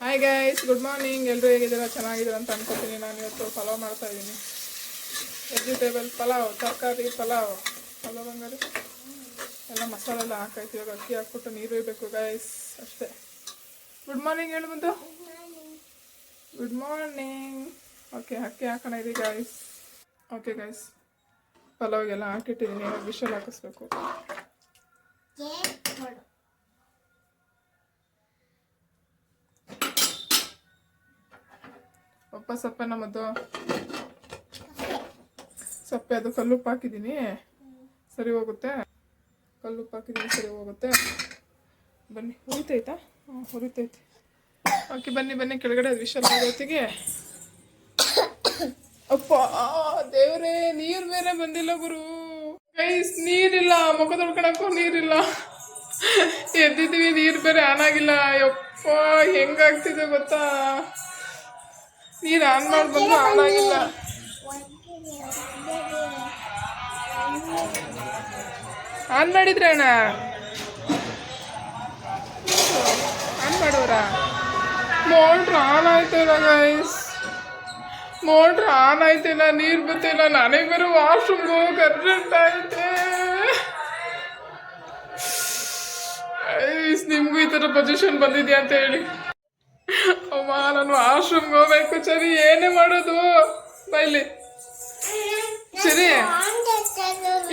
Hi guys good morning ಎಲ್ಲರೂ ಹೇಗಿದ್ದೀರಾ? ಚೆನ್ನಾಗಿದ್ದೀರಾ ಅಂತ ಅನ್ಕೋತೀನಿ. ನಾನು ಇವತ್ತು ಪಲಾವ್ ಮಾಡ್ತಾ ಇದ್ದೀನಿ. ವೆಜಿಟೇಬಲ್ ಪಲಾವ್, ತರಕಾರಿ ಪಲಾವ್. ಪಲಾವ್ ಬಂಗಾರಿ ಎಲ್ಲ ಮಸಾಲೆ ಎಲ್ಲ ಹಾಕಾಯ್ತು ಇವಾಗ ಅಕ್ಕಿ ಹಾಕ್ಬಿಟ್ಟು ನೀರು ಇರಬೇಕು ಗೈಸ್ ಅಷ್ಟೇ. ಗುಡ್ ಮಾರ್ನಿಂಗ್ ಹೇಳು ಬಂದು. ಗುಡ್ ಮಾರ್ನಿಂಗ್ ಓಕೆ ಅಕ್ಕಿ ಹಾಕೋಣ ಇದೆ ಗೈಸ್ ಓಕೆ ಗೈಸ್ ಪಲಾವ್ಗೆಲ್ಲ ಹಾಕಿಟ್ಟಿದ್ದೀನಿ. ಇವಾಗ ವಿಷಲ್ ಹಾಕಿಸ್ಬೇಕು. ಪಪ್ಪ ಸೊಪ್ಪೆ ನಮ್ಮದು ಸಪ್ಪೆ ಅದು ಕಲ್ಲುಪ್ಪು ಹಾಕಿದ್ದೀನಿ. ಸರಿ ಹೋಗುತ್ತೆ. ಕಲ್ಲುಪ್ಪು ಹಾಕಿದ್ದೀನಿ, ಸರಿ ಹೋಗುತ್ತೆ. ಬನ್ನಿ, ಹುರಿತೈತಾ? ಹಾಂ ಹುರಿತೈತಿ. ಓಕೆ, ಬನ್ನಿ ಬನ್ನಿ, ಕೆಳಗಡೆ ವಿಷಲ್ ಆಗೋತ್ತಿಗೆ. ಅಪ್ಪ, ದೇವರೇ, ನೀರು ಬೇರೆ ಬಂದಿಲ್ಲ ಗುರು. ಗೈಸ್, ನೀರಿಲ್ಲ, ಮುಖ ತೊಳ್ಕೊಳಕ್ಕೂ ನೀರಿಲ್ಲ. ಎದ್ದಿದ್ದೀವಿ, ನೀರು ಬೇರೆ ಆನ್ ಆಗಿಲ್ಲ. ಯಪ್ಪ ಹೆಂಗಾಗ್ತಿದೆ ಗೊತ್ತಾ? ನೀರು ಆನ್ ಮಾಡಿ ಆನ್ ಆಗಿಲ್ಲ. ಆನ್ ಮಾಡಿದ್ರೆ ಅಣ್ಣ? ಆನ್ ಮಾಡೋರ ಮೋಟ್ರ್ ಆನ್ ಆಯ್ತಿಲ್ಲ ಗೈಸ್ ಮೋಟ್ರ್ ಆನ್ ಆಯ್ತಿಲ್ಲ ನೀರು ಬರ್ತಿಲ್ಲ ನನಗೆ ಬೇರೆ ವಾಶ್ರೂಮ್ಗೆ ಹೋಗಿ ಅರ್ಜೆಂಟ್ ಆಯ್ತೆ. ನಿಮಗೂ ಈ ಥರ ಪೊಸಿಷನ್ ಬಂದಿದ್ಯಾ ಅಂತ ಹೇಳಿ. ಅಮ್ಮ ನಾನು ವಾಶ್ರೂಮ್ಗೆ ಹೋಗ್ಬೇಕು ಸರಿ ಏನೇ ಮಾಡೋದು? ಬೈಲಿ ಸರಿ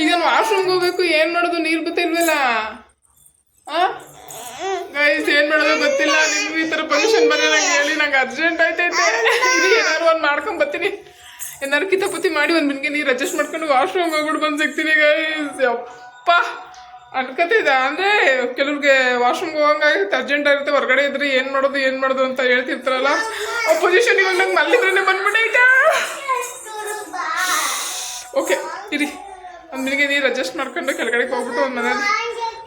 ಈಗ ನಾನು ವಾಶ್ರೂಮ್ಗೆ ಹೋಗ್ಬೇಕು, ಏನ್ ಮಾಡೋದು? ನೀರು ಗೊತ್ತಿಲ್ವಲ್ಲ? ಗೈಸ್ ಏನ್ ಮಾಡೋದು ಗೊತ್ತಿಲ್ಲ. ನಿಮ್ಗೆ ಈ ತರ ಪೊಸಿಷನ್ ಬನ್ನಿ ನಂಗೆ ಹೇಳಿ, ನಂಗೆ ಅರ್ಜೆಂಟ್ ಆಯ್ತೈತೆ. ಇದು ಏನಾದ್ರು ಒಂದು ಮಾಡ್ಕೊಂಡ್ ಬರ್ತೀನಿ. ಏನಾದ್ರು ಕಿತಾಪತಿ ಮಾಡಿ ಒಂದು ಮಿನ್ಗೆ ನೀರು ಅಡ್ಜಸ್ಟ್ ಮಾಡ್ಕೊಂಡು ವಾಶ್ರೂಮ್ ಹೋಗ್ಬಿಟ್ಟು ಬಂದ್ ಸಿಗ್ತೀನಿ ಗೈಸ್ ಯಪ್ಪ. ಅನ್ಕತಿದ ಅಂದ್ರೆ ಕೆಲವ್ರಿಗೆ ವಾಶ್ರೂಮ್ಗೆ ಹೋಗಂಗಾಗುತ್ತೆ ಅರ್ಜೆಂಟ್ ಆಗಿರುತ್ತೆ ಹೊರಗಡೆ ಇದ್ರೆ ಏನ್ ಮಾಡೋದು ಏನ್ ಮಾಡೋದು ಅಂತ ಹೇಳ್ತಿರ್ತಾರಲ್ಲ. ಆ ಪೊಸಿಷನ್ ಇವಾಗ ನಂಗೆ ಮಲ್ಲಿದ್ರೇ ಬಂದ್ಬಿಟ್ಟೈತಾ ಓಕೆ ಇರಿ. ಅಂದ್ರಿಗೆ ನೀರು ಅಡ್ಜಸ್ಟ್ ಮಾಡ್ಕೊಂಡು ಕೆಳಗಡೆ ಹೋಗ್ಬಿಟ್ಟು ಒಂದು ಮನೆ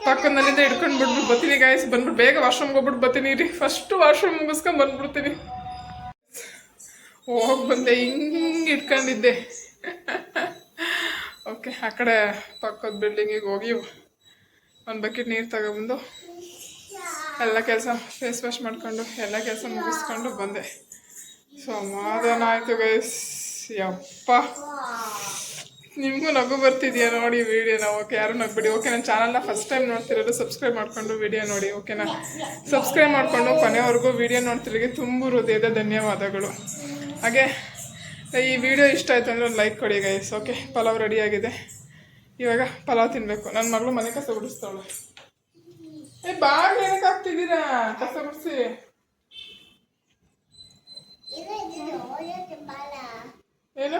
ಪಕ್ಕದಲ್ಲಿಂದ ಹಿಡ್ಕೊಂಡು ಬಿಟ್ಬಿಟ್ಟು ಬರ್ತೀನಿ ಗಾಯಸ್ ಬಂದ್ಬಿಟ್ಟು ಬೇಗ ವಾಶ್ರೂಮ್ಗೆ ಹೋಗ್ಬಿಟ್ಟು ಬರ್ತೀನಿ ರೀ ಫಸ್ಟ್ ವಾಶ್ರೂಮ್ ಮುಗಿಸ್ಕೊಂಡು ಬಂದ್ಬಿಡ್ತೀನಿ. ಹೋಗಿ ಬಂದೆ, ಹಿಂಗೆ ಇಟ್ಕೊಂಡಿದ್ದೆ ಓಕೆ ಆ ಕಡೆ ಪಕ್ಕದ ಬಿಲ್ಡಿಂಗಿಗೆ ಹೋಗಿ ಒಂದು ಬಕೆಟ್ ನೀರು ತಗೊಬಂದು ಎಲ್ಲ ಕೆಲಸ ಫೇಸ್ ವಾಶ್ ಮಾಡ್ಕೊಂಡು ಎಲ್ಲ ಕೆಲಸ ಮುಗಿಸ್ಕೊಂಡು ಬಂದೆ. ಸಮಾಧಾನ ಆಯಿತು ಗೈಸ್ ಯಪ್ಪ. ನಿಮಗೂ ನಗು ಬರ್ತಿದೆಯಾ ನೋಡಿ ವಿಡಿಯೋನ ಓಕೆ ಯಾರು ನಗ್ಬಿಡಿ. ಓಕೆ ನನ್ನ ಚಾನಲ್ನ ಫಸ್ಟ್ ಟೈಮ್ ನೋಡ್ತಿರೋದು ಸಬ್ಸ್ಕ್ರೈಬ್ ಮಾಡಿಕೊಂಡು ವಿಡಿಯೋ ನೋಡಿ ಓಕೆನಾ ಸಬ್ಸ್ಕ್ರೈಬ್ ಮಾಡಿಕೊಂಡು ಕೊನೆವರೆಗೂ ವಿಡಿಯೋ ನೋಡ್ತಿರೋರಿಗೆ ತುಂಬ ಹೃದಯದ ಧನ್ಯವಾದಗಳು. ಹಾಗೆ, ಈ ವಿಡಿಯೋ ಇಷ್ಟ ಆಯ್ತು ಅಂದರೆ ಲೈಕ್ ಕೊಡಿ ಗೈಸ್ ಓಕೆ ಪಲಾವ್ ರೆಡಿಯಾಗಿದೆ ಇವಾಗ ಪಲಾವ್ ತಿನ್ನಬೇಕು ನನ್ನ ಮಗಳು ಮನೆ ಕಸ ಗುಡಿಸ್ತಾವಳೆ. ಏ ಬಾಗ ಏನಕ್ಕೆ ಹಾಕ್ತಿದ್ದೀರಾ? ಕಸ ಗುಡಿಸಿ. ಏನು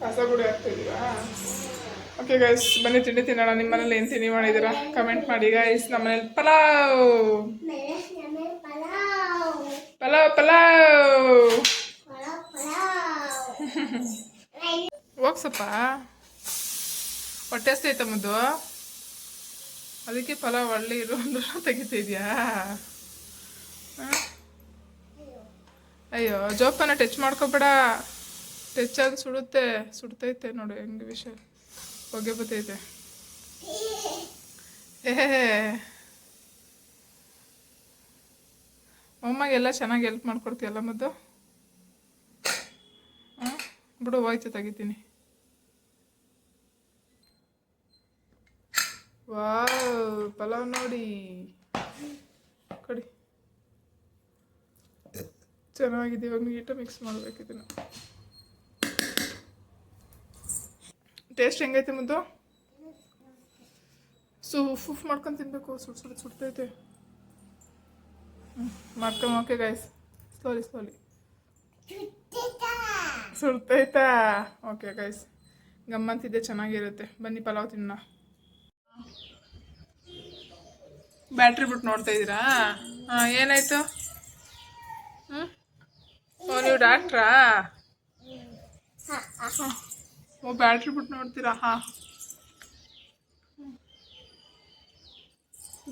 ಕಸ ಗುಡಿ ಹಾಕ್ತಿದ್ದೀರಾ? ಓಕೆ ಗೈಸ್ ಬನ್ನಿ ತಿಂಡಿ ತಿನ್ನೋಣ. ನಿಮ್ಮ ಮನೇಲಿ ಏನು ತಿಂಡಿ ಮಾಡಿದ್ದೀರಾ? ಕಮೆಂಟ್ ಮಾಡಿ ಗೈಸ್ ನಮ್ಮ ಮನೇಲಿ ಪಲಾವ್. ಪಲಾವ್. ಪಲಾವ್ ಹೋಗ್ಸಪ್ಪ ಹೊಟ್ಟೆ ಹಸ್ತೈತ ಮುದ್ದು? ಅದಕ್ಕೆ ಪಲಾವ್ ಒಳ್ಳೆ ಇರು ಅಂದ್ರೆ ತೆಗಿತಿದ್ಯಾ? ಅಯ್ಯೋ, ಜೋಪಾನ ಟಚ್ ಮಾಡ್ಕೊಬೇಡ. ಟಚ್ ಅಂದ್ ಸುಡುತ್ತೆ. ಸುಡ್ತೈತೆ ನೋಡು ಹೆಂಗೆ ವಿಷಯ. ಹೊಗೆ ಬತ್ತೈತೆ ಏ ಚೆನ್ನಾಗಿ ಹೆಲ್ಪ್ ಮಾಡ್ಕೊಡ್ತೀಯಲ್ಲ ಮದ್ದು? ಹಾಂ? ಬಿಡು, ಹೋಯ್ತು, ತೆಗಿತೀನಿ. ವಾವ್, ಪಲಾವ್ ನೋಡಿ. ಕೊಡಿ. ಚೆನ್ನಾಗಿದೆ, ಇವಾಗ ನೀಟ ಮಿಕ್ಸ್ ಮಾಡ್ಬೇಕು ಇದನ್ನು. ಟೇಸ್ಟ್ ಹೆಂಗೈತೆ ಮುದ್ದು? ಸು ಉಫ್ ಮಾಡ್ಕೊಂಡು ತಿನ್ಬೇಕು, ಸುಡ್ ಸುಡ್ ಸುಡ್ತೈತೆ. ಮಾಡ್ಕೊಂಡು ಓಕೆ ಗೈಸ್ ಸ್ಲೋಲಿ ಸ್ಲೋಲಿ ಸುಡ್ತೈತಾ? ಓಕೆ ಗೈಸ್ ಗಮ್ಮಂತಿದ್ದೆ ಚೆನ್ನಾಗಿರುತ್ತೆ. ಬನ್ನಿ ಪಲಾವ್ ತಿನ್ನೋಣ. ಬ್ಯಾಟ್ರಿ ಬಿಟ್ಟು ನೋಡ್ತಾ ಇದ್ದೀರಾ? ಹಾಂ ಏನಾಯಿತು? ಹ್ಞೂ ಓ ನೀವು ಡಾಕ್ಟ್ರಾ? ಓ ಬ್ಯಾಟ್ರಿ ಬಿಟ್ಟು ನೋಡ್ತೀರಾ? ಹಾಂ.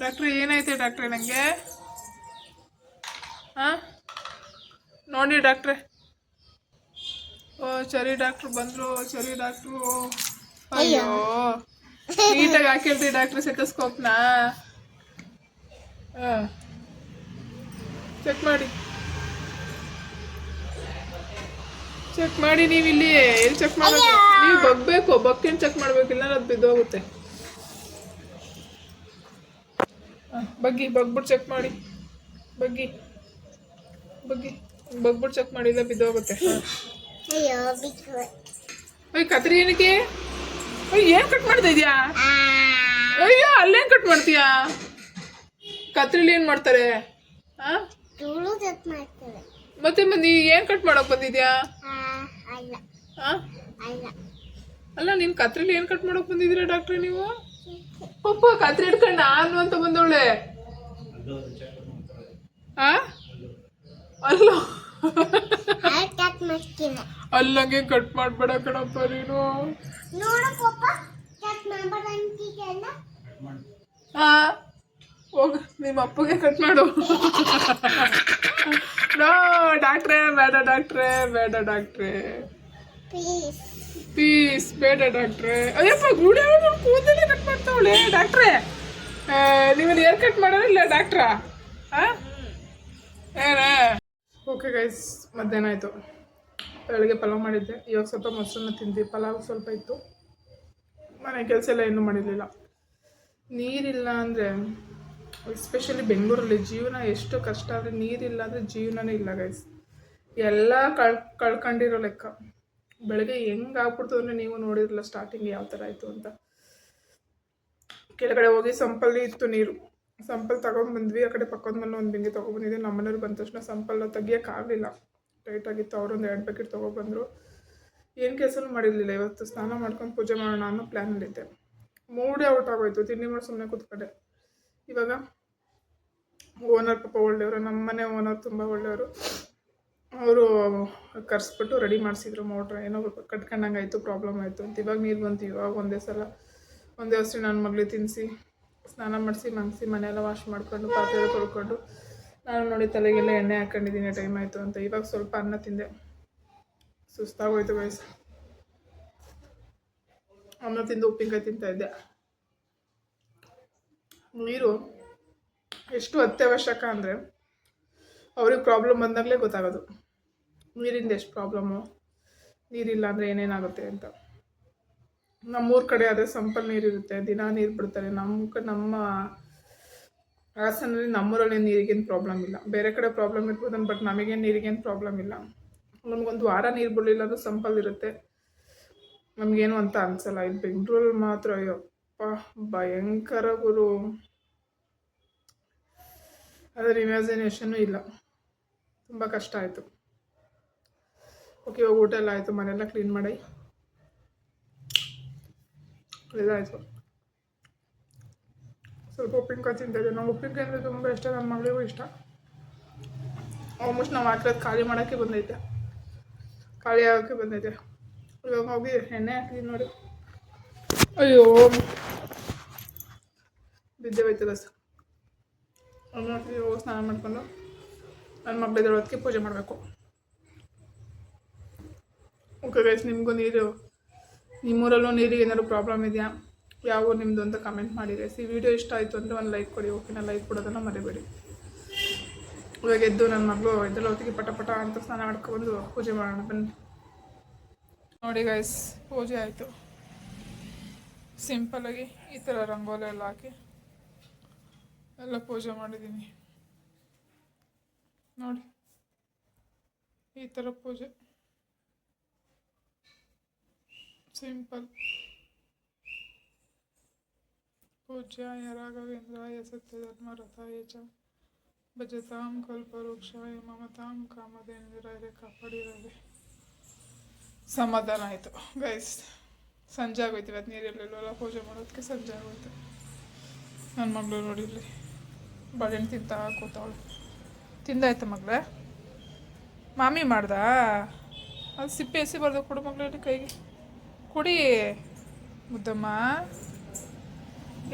ಡಾಕ್ಟ್ರಿ ಏನಾಯ್ತು ಡಾಕ್ಟ್ರೆ ನನಗೆ ಹಾಂ? ನೋಡಿ ಡಾಕ್ಟ್ರೆ. ಓ ಸರಿ ಡಾಕ್ಟ್ರು ಬಂದರು ಸರಿ ಡಾಕ್ಟ್ರು. ಅಯ್ಯೋ. ನೀಟಾಗಿ ಹಾಕಿಲ್ರಿ ಡಾಕ್ಟ್ರ್ ಸೆಟಸ್ಕೋಪ್ನ ಹಾಂ. ಚೆಕ್ ಮಾಡಿ. ಚೆಕ್ ಮಾಡಿ ನೀವು ಇಲ್ಲಿ ಎಲ್ಲಿ ಚೆಕ್ ಮಾಡಬೇಕು ನೀವು ಬಗ್ಬೇಕು ಬಕ್ಕೇನು ಚೆಕ್ ಮಾಡ್ಬೇಕಿಲ್ಲ ಅದು ಬಿದ್ದೋಗುತ್ತೆ. ಹಾಂ ಬಗ್ಗಿ ಬಗ್ಬಿಟ್ಟು ಚೆಕ್ ಮಾಡಿ. ಬಗ್ಗಿ ಬಗ್ಗಿ ಬಗ್ಬಿಟ್ಟು ಚೆಕ್ ಮಾಡಿಲ್ಲ ಬಿದ್ದೋಗುತ್ತೆ. ಹಾಂ. ಕತ್ರಿ ಏನಕ್ಕೆ? ಏನು ಕಟ್ ಮಾಡ್ತಾ ಇದೆಯಾ? ಅಯ್ಯೋ ಅಲ್ಲೇನು ಕಟ್ ಮಾಡ್ತೀಯಾ? ಕತ್ರಿಲಿ ಏನು ಮಾಡ್ತಾರೆ? ಮಾಡ್ತಾರೆ. ಮತ್ತೆ ಬಂದಿ ಏನು ಕಟ್ ಮಾಡಕ್ ಬಂದಿದ್ಯಾ? ಅಲ್ಲ. ಆ? ಅಲ್ಲ. ಅಲ್ಲ ನೀನು ಕತ್ರಿಲಿ ಏನು ಕಟ್ ಮಾಡಕ್ ಬಂದಿದೀರ ಡಾಕ್ಟ್ರೆ ನೀವು? ಪಪ್ಪ ಕತ್ರಿ ಹಿಡ್ಕೊಂಡು ನಾನು ಅಂತ ಬಂದವಳೆ. ಆ? ಅಲ್ಲ. ಅಲ್ಲಂಗೆ ಕಟ್ ಮಾಡ್ಬೇಡ ಕಣಪ್ಪ ನೀನು. ನೋಡು ಪಪ್ಪ ಕಟ್ ಆ? ಹೋಗು ನಿಮ್ಮ ಅಪ್ಪಗೆ ಕಟ್ ಮಾಡು. ನೋ ಡಾಕ್ಟ್ರೇ ಬೇಡ ಡಾಕ್ಟ್ರೇ ಬೇಡ ಡಾಕ್ಟ್ರೇ ಪ್ಲೀಸ್ ಪ್ಲೀಸ್ ಬೇಡ ಡಾಕ್ಟ್ರೇ ಅಯ್ಯಪ್ಪ ಗುಡಿ ಕೂದಲೇ ಕಟ್ ಮಾಡ್ತಾವಳೆ. ಡಾಕ್ಟ್ರೇ ನೀವು ಏರ್ ಕಟ್ ಮಾಡೋದಿಲ್ಲ ಡಾಕ್ಟ್ರಾ ಏನೇ? ಓಕೆ ಗೈಸ್ ಮಧ್ಯಾಹ್ನ ಆಯಿತು. ಬೆಳಗ್ಗೆ ಪಲಾವ್ ಮಾಡಿದ್ದೆ. ಇವಾಗ ಸ್ವಲ್ಪ ಮೊಸರನ್ನ ತಿಂದ್ವಿ. ಪಲಾವ್ ಸ್ವಲ್ಪ ಇತ್ತು. ಮನೆ ಕೆಲಸ ಎಲ್ಲ ಏನು ಮಾಡಿರಲಿಲ್ಲ. ನೀರಿಲ್ಲ ಅಂದರೆ ಎಸ್ಪೆಷಲಿ ಬೆಂಗಳೂರಲ್ಲಿ ಜೀವನ ಎಷ್ಟು ಕಷ್ಟ ಆದರೆ ನೀರಿಲ್ಲ ಅಂದರೆ ಜೀವನನೇ ಇಲ್ಲ ಗೈಸ್ ಎಲ್ಲ ಕಳ್, ಕಳ್ಕೊಂಡಿರೋ ಲೆಕ್ಕ. ಬೆಳಗ್ಗೆ ಹೆಂಗೆ ಆಗ್ಬಿಡ್ತು ಅಂದರೆ ನೀವು ನೋಡಿರಲ್ಲ ಸ್ಟಾರ್ಟಿಂಗ್ ಯಾವ ಥರ ಆಯಿತು ಅಂತ. ಕೆಳಗಡೆ ಹೋಗಿ ಸಂಪಲ್ಲಿ ಇತ್ತು ನೀರು. ಸಂಪಲ್ ತಗೊಂಡ್ಬಂದ್ವಿ ಆ ಕಡೆ ಪಕ್ಕದ ಮನೆ ಒಂದು ಬಿಂದಿ ತೊಗೊಬಂದಿದ್ದೆ ನಮ್ಮ ಮನೆಯವ್ರು ಬಂದ ತಕ್ಷಣ ಸಂಪಲ್ ತೆಗಿಯೋಕ್ಕಾಗಲಿಲ್ಲ ಟೈಟಾಗಿತ್ತು ಅವರೊಂದು ಎರಡು ಪ್ಯಾಕೆಟ್ ತೊಗೊಬಂದರು ಏನು ಕೆಲಸನೂ ಮಾಡಿರಲಿಲ್ಲ ಇವತ್ತು. ಸ್ನಾನ ಮಾಡ್ಕೊಂಡು ಪೂಜೆ ಮಾಡೋಣ ಅನ್ನೋ ಪ್ಲ್ಯಾನಲ್ಲಿದ್ದೆ ಮೂಡೇ ಔಟ್ ಆಗೋಯ್ತು. ತಿಂಡಿ ಮಾಡಿ ಸುಮ್ಮನೆ ಕೂತ್ಕೊಂಡೆ. ಇವಾಗ ಓನರ್ ಪಾಪ ಒಳ್ಳೆಯವರು, ನಮ್ಮ ಮನೆ ಓನರ್ ತುಂಬ ಒಳ್ಳೆಯವರು. ಅವರು ಕರೆಸ್ಬಿಟ್ಟು ರೆಡಿ ಮಾಡಿಸಿದ್ರು ಮೋಟ್ರ್ ಏನೋ ಕಟ್ಕೊಂಡಂಗೆ ಆಯಿತು ಪ್ರಾಬ್ಲಮ್ ಆಯಿತು ಅಂತ. ಇವಾಗ ನೀರು ಬಂತು, ಇವಾಗ ಒಂದೇ ಸಲ. ಒಂದೇ ಹೊಸ್ರಿ ನನ್ನ ಮಗಳಿಗೆ ತಿನ್ನಿಸಿ ಸ್ನಾನ ಮಾಡಿಸಿ, ಮಂಗಿಸಿ, ಮನೆಯೆಲ್ಲ ವಾಶ್ ಮಾಡ್ಕೊಂಡು, ಪಾತ್ರೆ ತೊಳ್ಕೊಂಡು, ನಾನು ನೋಡಿ ತಲೆಗೆಲ್ಲ ಎಣ್ಣೆ ಹಾಕೊಂಡಿದ್ದೀನಿ ಟೈಮ್ ಆಯಿತು ಅಂತ. ಇವಾಗ ಸ್ವಲ್ಪ ಅನ್ನ ತಿಂದೆ. ಸುಸ್ತಾಗೋಯ್ತು ವಯಸ್ಸು ಅನ್ನ ತಿಂದು ಉಪ್ಪಿನಕಾಯಿ ತಿಂತಾ ಇದ್ದೆ. ನೀರು ಎಷ್ಟು ಅತ್ಯವಶ್ಯಕ ಅಂದರೆ ಅವ್ರಿಗೆ ಪ್ರಾಬ್ಲಮ್ ಬಂದಾಗಲೇ ಗೊತ್ತಾಗೋದು. ನೀರಿಂದ ಎಷ್ಟು ಪ್ರಾಬ್ಲಮ್ಮು ನೀರಿಲ್ಲ ಅಂದರೆ ಏನೇನಾಗುತ್ತೆ ಅಂತ. ನಮ್ಮೂರ ಕಡೆ ಆದರೆ ಸಂಪಲ್ ನೀರಿರುತ್ತೆ ದಿನ ನೀರು ಬಿಡ್ತಾರೆ. ನಮ್ಮ ನಮ್ಮ ಹಾಸನಲ್ಲಿ ನಮ್ಮೂರಲ್ಲಿ ನೀರಿಗೇನು ಪ್ರಾಬ್ಲಮ್ ಇಲ್ಲ. ಬೇರೆ ಕಡೆ ಪ್ರಾಬ್ಲಮ್ ಇರ್ಬೋದು ಬಟ್ ನಮಗೇನು ನೀರಿಗೇನು ಪ್ರಾಬ್ಲಮ್ ಇಲ್ಲ. ನಮಗೊಂದು ವಾರ ನೀರು ಬಿಡಲಿಲ್ಲ ಅಂದ್ರೆ ಸಂಪಲ್ ಇರುತ್ತೆ. ನಮಗೇನು ಅಂತ ಅನ್ಸಲ್ಲ. ಇದು ಬೆಂಗಳೂರಲ್ಲಿ ಮಾತ್ರ ಅಯ್ಯಪ್ಪ ಭಯಂಕರ ಗುರು. ಅದರ ಇಮ್ಯಾಜಿನೇಷನ್ನು ಇಲ್ಲ. ತುಂಬ ಕಷ್ಟ ಆಯಿತು. ಓಕೆ ಇವಾಗ ಊಟ ಎಲ್ಲ ಆಯಿತು. ಮನೆಯೆಲ್ಲ ಕ್ಲೀನ್ ಮಾಡಿ. ಇದಾಯಿತು. ಸ್ವಲ್ಪ ಉಪ್ಪಿನಕಾಯಿ ತಿಂತಿದ್ದೆ ನಾವು ಉಪ್ಪಿನಕಾಯಿ ಅಂದರೆ ತುಂಬ ಇಷ್ಟ. ನನ್ನ ಮಗಳಿಗೂ ಇಷ್ಟ. ಆಲ್ಮೋಸ್ಟ್ ನಾವು ಹಾಕಿರೋದು ಖಾಲಿ ಮಾಡೋಕ್ಕೆ ಬಂದೈತೆ. ಖಾಲಿ ಆಗೋಕ್ಕೆ ಬಂದೈತೆ. ಇವಾಗ ಹೋಗಿ ಎಣ್ಣೆ ಹಾಕಿದ್ದೀನಿ ನೋಡಿ. ಅಯ್ಯೋ. ಬಿದ್ದೆ ಹೋಯ್ತು ಬಸ್ ಹೋಗಿ ಸ್ನಾನ ಮಾಡಿಕೊಂಡು ನನ್ನ ಹೊತ್ತಿಗೆ ಪೂಜೆ ಮಾಡಬೇಕು. ಓಕೆ ಗೈಸ್ ನಿಮಗೂ ನೀರು, ನಿಮ್ಮೂರಲ್ಲೂ ನೀರಿಗೆ ಏನಾದ್ರು ಪ್ರಾಬ್ಲಮ್ ಇದೆಯಾ? ಯಾವ ಊರು ನಿಮ್ಮದು ಅಂತ ಕಮೆಂಟ್ ಮಾಡಿ ಗೈಸ್ ಈ ವಿಡಿಯೋ ಇಷ್ಟ ಆಯಿತು ಅಂದರೆ ಒಂದು ಲೈಕ್ ಕೊಡಿ ಓಕೆನಾ ಲೈಕ್ ಕೊಡೋದನ್ನು ಮರಿಬೇಡಿ. ಇವಾಗ ಎದ್ದು ನನ್ನ ಮಗಳು ಇದ್ರಲ್ಲಿ ಹೊತ್ತಿಗೆ ಪಟ ಪಟ ಅಂತ ಸ್ನಾನ ಮಾಡ್ಕೊಂಡು ಪೂಜೆ ಮಾಡೋಣ, ಬನ್ನಿ. ನೋಡಿ ಗೈಸ್ ಪೂಜೆ ಆಯಿತು. ಸಿಂಪಲಾಗಿ ಈ ಥರ ರಂಗೋಲಿ ಎಲ್ಲ ಹಾಕಿ. ಎಲ್ಲ ಪೂಜೆ ಮಾಡಿದ್ದೀನಿ. ನೋಡಿ, ಈ ಥರ ಪೂಜೆ. ಸಿಂಪಲ್ ಪೂಜ್ಯಾಯ ರಾಘವೇಂದ್ರಾಯ ಸತ್ಯಧರ್ಮರಥಾಯ ಚ ಭಜತಾಂ ಕಲ್ಪವೃಕ್ಷಾಯ ಮಮತಾಂ ಕಾಮಧೇಂದ್ರಾಯ ಕಾಪಾಡಿರೋದೆ ಸಮಾಧಾನ ಆಯಿತು ಗೈಸ್ ಸಂಜೆ ಆಗೋಯ್ತು. ಇವತ್ತು ನೀರಿರಲಿಲ್ವಲ್ಲ ಪೂಜೆ ಮಾಡೋದಕ್ಕೆ ಸಂಜೆ ಆಗೋಯ್ತು. ನನ್ನ ಮಗಳು ನೋಡಿ ಇಲ್ಲಿ. ಬಾಳೆಹಣ್ಣು ತಿಂತಾ ಕೂತವಳು. ತಿಂದಾಯ್ತು ಮಗಳೇ. ಮಾಮಿ ಮಾಡ್ದ? ಅದು ಸಿಪ್ಪೆ ಎಸಿ ಬರ್ದು ಕೊಡು ಮಗಳಲ್ಲಿ ಕೈಗೆ. ಕುಡಿ. ಮುದ್ದಮ್ಮ.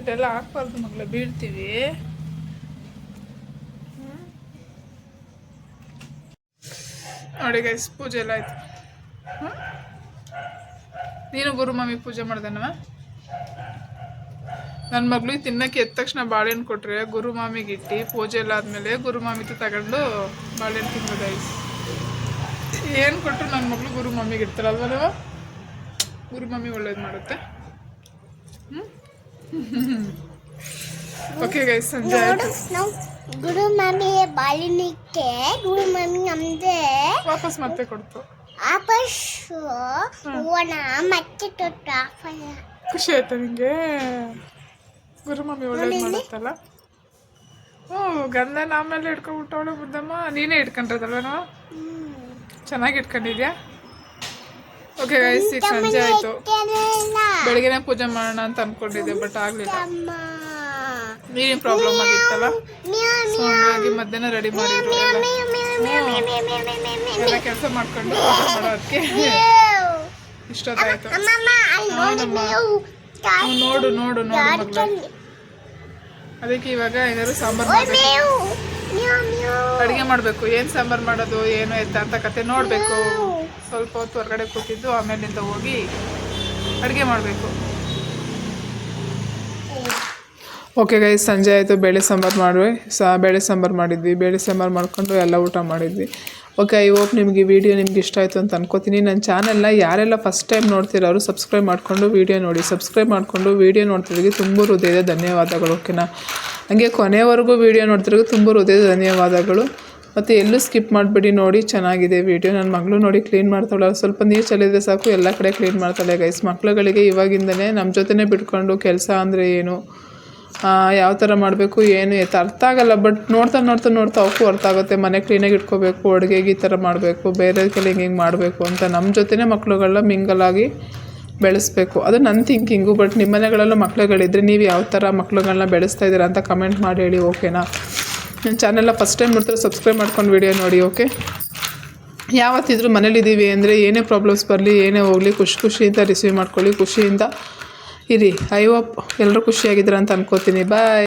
ಇದೆಲ್ಲ ಹಾಕ್ಬಾರ್ದು ಮಗಳೇ, ಬೀಳ್ತೀವಿ? ನೋಡಿ ಗೈಸ್ ಪೂಜೆ ಎಲ್ಲ ಆಯ್ತು. ಹ್ಮ್? ನೀನು ಗುರು ಮಾಮಿ ಪೂಜೆ ಮಾಡ್ದೇನವ ನನ್ನ ಮಗಳಿಗೆ ತಿನ್ನಕ್ಕೆ ಎದ್ದ ತಕ್ಷಣ ಬಾಳೆಹಣ್ಣು ಕೊಟ್ಟರೆ ಗುರು ಮಾಮಿಗೆ ಇಟ್ಟು ಪೂಜೆ ಎಲ್ಲ ಆದಮೇಲೆ ಗುರು ಮಾಮಿತು ತಗೊಂಡು ಬಾಳೆಹಣ್ಣು ತಿನ್ನೋದಾಯ್ತು ಏನು ಕೊಟ್ಟರು ನನ್ನ ಮಗಳು ಗುರು ಮಮ್ಮಿಗೆ ಇಡ್ತಾರಲ್ವಲ್ಲ? ಗುರು ಮಮ್ಮಿ ಒಳ್ಳೇದು ಮಾಡುತ್ತೆ. ಓಕೆ ಗೈಸ್ ಸಂಜೆ ಗುರು ಮಮ್ಮಿ ಬಾಳಿನಿಕ್ಕೆ ಗುರು ಮಮ್ಮಿ ನಮ್ದೆ ವಾಪಸ್ ಮತ್ತೆ ಕೊಡ್ತು. ಆಪಸ್ ಹೂವನ ಮತ್ತೆ ಕೊಟ್ಟು ಖುಷಿ ಆಯ್ತಾ ನಿಂಗೆ? ಗುರು ಮಮ್ಮಿ ಒಳ್ಳೇದು ಮಾಡುತ್ತಲ್ಲ? ಹ್ಞೂ ಗಂಧನ ಆಮೇಲೆ ಇಟ್ಕೊಂಡ್ಬಿಟ್ಟವಳು ಬುದ್ದಮ್ಮ ನೀನೇ ಇಟ್ಕೊಂಡ್ರದಲ್ವ ನಾವು ಚೆನ್ನಾಗಿ ಇಟ್ಕೊಂಡಿದ್ಯಾ ಓಕೆ ಗೈಸ್ ಈಗ ಸಂಜೆ ಆಯಿತು. ಬೆಳಗ್ಗೆನೇ ಪೂಜೆ ಮಾಡೋಣ ಅಂತ ಅನ್ಕೊಂಡಿದ್ದೆ ಬಟ್ ಆಗಲಿಲ್ಲ. ನೀರಿನ ಪ್ರಾಬ್ಲಮ್ ಆಗಿತ್ತಲ್ಲ? ಸೊ ಹಾಗಾಗಿ ಮಧ್ಯಾಹ್ನ ರೆಡಿ ಮಾಡಿದ್ರು ಎಲ್ಲ. ಕೆಲಸ ಮಾಡ್ಕೊಂಡು ಮಾಡೋದಕ್ಕೆ. ಇಷ್ಟೊತ್ತಾಯ್ತು. ನೋಡು ನೋಡು ನೋಡು ಅದಕ್ಕೆ ಇವಾಗ ಏನಾದ್ರು ಸಾಂಬಾರು ಮಾಡಬೇಕು? ಅಡುಗೆ ಮಾಡಬೇಕು. ಏನು ಸಾಂಬಾರು ಮಾಡೋದು ಏನು ಎತ್ತ ಅಂತ ಕತೆ ನೋಡಬೇಕು. ಸ್ವಲ್ಪ ಹೊತ್ತು ಹೊರಗಡೆ ಕೂತಿದ್ದು ಆಮೇಲಿಂದ ಹೋಗಿ ಅಡುಗೆ ಮಾಡಬೇಕು. ಓಕೆ ಗೈಸ್ ಸಂಜೆ ಆಯಿತು. ಬೇಳೆ ಸಾಂಬಾರು ಮಾಡುವೆ. ಸಾ ಬೇಳೆ ಸಾಂಬಾರು ಮಾಡಿದ್ವಿ. ಬೇಳೆ ಸಾಂಬಾರು ಮಾಡ್ಕೊಂಡು ಎಲ್ಲ ಊಟ ಮಾಡಿದ್ವಿ. ಓಕೆ ಐ ಹೋಪ್ ನಿಮಗೆ ವಿಡಿಯೋ ನಿಮ್ಗೆ ಇಷ್ಟ ಆಯಿತು ಅಂತ ಅನ್ಕೋತೀನಿ. ನನ್ನ ಚಾನೆಲ್ನ ಯಾರೆಲ್ಲ ಫಸ್ಟ್ ಟೈಮ್ ನೋಡ್ತಿರೋರು ಸಬ್ಸ್ಕ್ರೈಬ್ ಮಾಡಿಕೊಂಡು ವಿಡಿಯೋ ನೋಡಿ. ಸಬ್ಸ್ಕ್ರೈಬ್ ಮಾಡಿಕೊಂಡು ವಿಡಿಯೋ ನೋಡ್ತಿರೋರಿಗೆ ತುಂಬ ಹೃದಯದ ಧನ್ಯವಾದಗಳು ಓಕೆನಾ ಹಾಗೆ ಕೊನೆವರೆಗೂ ವಿಡಿಯೋ ನೋಡ್ತಿರೋರಿಗೆ ತುಂಬ ಹೃದಯದ ಧನ್ಯವಾದಗಳು. ಮತ್ತು ಎಲ್ಲೂ ಸ್ಕಿಪ್ ಮಾಡಿಬಿಡಿ, ನೋಡಿ ಚೆನ್ನಾಗಿದೆ ವಿಡಿಯೋ ನನ್ನ ಮಗಳು ನೋಡಿ ಕ್ಲೀನ್ ಮಾಡ್ತಾಳೆ. ಸ್ವಲ್ಪ ನೀರು ಚೆಲ್ಲಿದ್ರೆ ಸಾಕು, ಎಲ್ಲ ಕಡೆ ಕ್ಲೀನ್ ಮಾಡ್ತಾಳೆ ಗೈಸ್ ಮಕ್ಕಳುಗಳಿಗೆ ಇವಾಗಿಂದನೇ ನಮ್ಮ ಜೊತೆನೇ ಬಿಟ್ಕೊಂಡು ಕೆಲಸ ಅಂದರೆ ಏನು? ಯಾವ ಥರ ಮಾಡಬೇಕು, ಏನು, ಎತ್ತ ಅರ್ಥ ಆಗಲ್ಲ. ಬಟ್ ನೋಡ್ತಾ ನೋಡ್ತಾ ನೋಡ್ತಾ ಅವಕ್ಕೂ ಅರ್ಥ ಆಗುತ್ತೆ. ಮನೆ ಕ್ಲೀನಾಗಿ ಇಟ್ಕೋಬೇಕು, ಅಡುಗೆಗೆ ಈ ಥರ ಮಾಡಬೇಕು, ಬೇರೆ ಕಡೆ ಹಿಂಗೆ ಮಾಡಬೇಕು ಅಂತ ನಮ್ಮ ಜೊತೆನೇ ಮಕ್ಳುಗಳನ್ನ ಮಿಂಗಲಾಗಿ ಬೆಳೆಸ್ಬೇಕು. ಅದು ನನ್ನ ಥಿಂಕಿಂಗು ಬಟ್ ನಿಮ್ಮ ಮನೆಗಳಲ್ಲೂ ಮಕ್ಳುಗಳಿದ್ರೆ ನೀವು ಯಾವ ಥರ ಮಕ್ಕಳುಗಳನ್ನ ಬೆಳೆಸ್ತಾ ಇದ್ದೀರಾ ಅಂತ ಕಮೆಂಟ್ ಮಾಡಿ ಹೇಳಿ ಓಕೆನಾ ನನ್ನ ಚಾನೆಲ್ನ ಫಸ್ಟ್ ಟೈಮ್ ನೋಡ್ತಾರೆ ಸಬ್ಸ್ಕ್ರೈಬ್ ಮಾಡ್ಕೊಂಡು ವಿಡಿಯೋ ನೋಡಿ ಓಕೆ ಯಾವತ್ತಿದ್ರೂ ಮನೇಲಿದ್ದೀವಿ ಅಂದರೆ ಏನೇ ಪ್ರಾಬ್ಲಮ್ಸ್ ಬರಲಿ, ಏನೇ ಹೋಗಲಿ, ಖುಷಿ ಖುಷಿಯಿಂದ ರಿಸೀವ್ ಮಾಡ್ಕೊಳ್ಳಿ, ಖುಷಿಯಿಂದ ಇರಿ ಐ ಹೋಪ್ ಎಲ್ಲರೂ ಖುಷಿಯಾಗಿದ್ದೀರ ಅಂತ ಅನ್ಕೋತೀನಿ. ಬಾಯ್